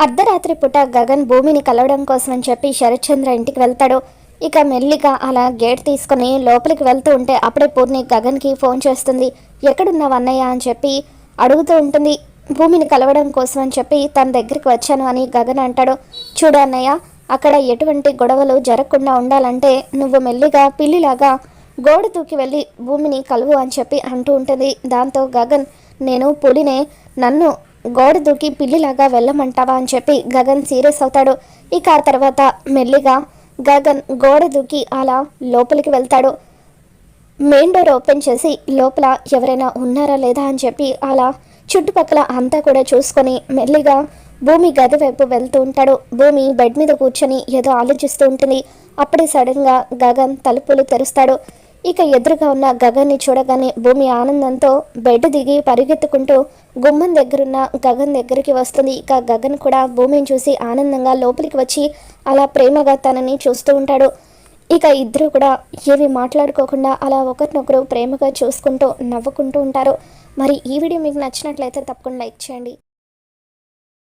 అర్ధరాత్రి పూట గగన్ భూమిని కలవడం కోసం అని చెప్పి శరత్చంద్ర ఇంటికి వెళ్తాడు. ఇక మెల్లిగా అలా గేట్ తీసుకుని లోపలికి వెళ్తూ ఉంటే అప్పుడే పూర్ణి గగన్కి ఫోన్ చేస్తుంది. ఎక్కడున్నావు అన్నయ్య? అని చెప్పి అడుగుతూ ఉంటుంది. భూమిని కలవడం కోసం అని చెప్పి తన దగ్గరికి వచ్చాను అని గగన్ అంటాడు. చూడు అన్నయ్య అక్కడ ఎటువంటి గొడవలు జరగకుండా ఉండాలంటే నువ్వు మెల్లిగా పిల్లిలాగా గోడ దూకి వెళ్ళి భూమిని కలువు అని చెప్పి అంటూ ఉంటుంది. దాంతో గగన్ నేను పులినే నన్ను గోడ దూకి పిల్లిలాగా వెళ్ళమంటావా అని చెప్పి గగన్ సీరియస్ అవుతాడు. ఇక ఆ తర్వాత మెల్లిగా గగన్ గోడ దూకి అలా లోపలికి వెళ్తాడు. మెయిన్ డోర్ ఓపెన్ చేసి లోపల ఎవరైనా ఉన్నారా లేదా అని చెప్పి అలా చుట్టుపక్కల అంతా కూడా చూసుకొని మెల్లిగా భూమి గది వైపు వెళ్తూ ఉంటాడు. భూమి బెడ్ మీద కూర్చొని ఏదో ఆలోచిస్తూ ఉంటుంది. అప్పుడే సడన్గా గగన్ తలుపులు తెరుస్తాడు. ఇక ఎదురుగా ఉన్న గగన్ని చూడగానే భూమి ఆనందంతో బెడ్ దిగి పరిగెత్తుకుంటూ గుమ్మం దగ్గరున్న గగన్ దగ్గరికి వస్తుంది. ఇక గగన్ కూడా భూమిని చూసి ఆనందంగా లోపలికి వచ్చి అలా ప్రేమగా తనని చూస్తూ ఉంటాడు. ఇక ఇద్దరు కూడా ఏవి మాట్లాడుకోకుండా అలా ఒకరినొకరు ప్రేమగా చూసుకుంటూ నవ్వుకుంటూ ఉంటారు. మరి ఈ వీడియో మీకు నచ్చినట్లయితే తప్పకుండా లైక్ చేయండి.